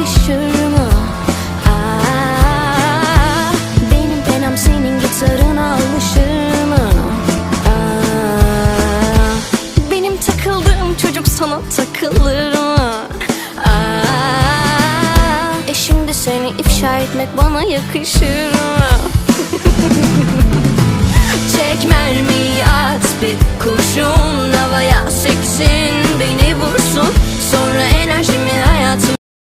yakışır mı? Aa, benim penam senin gitarına alışır mı? Aa, benim takıldığım çocuk sana takılır mı? Aa, e şimdi seni ifşa etmek bana yakışır mı? Çek mermi at bir kurşun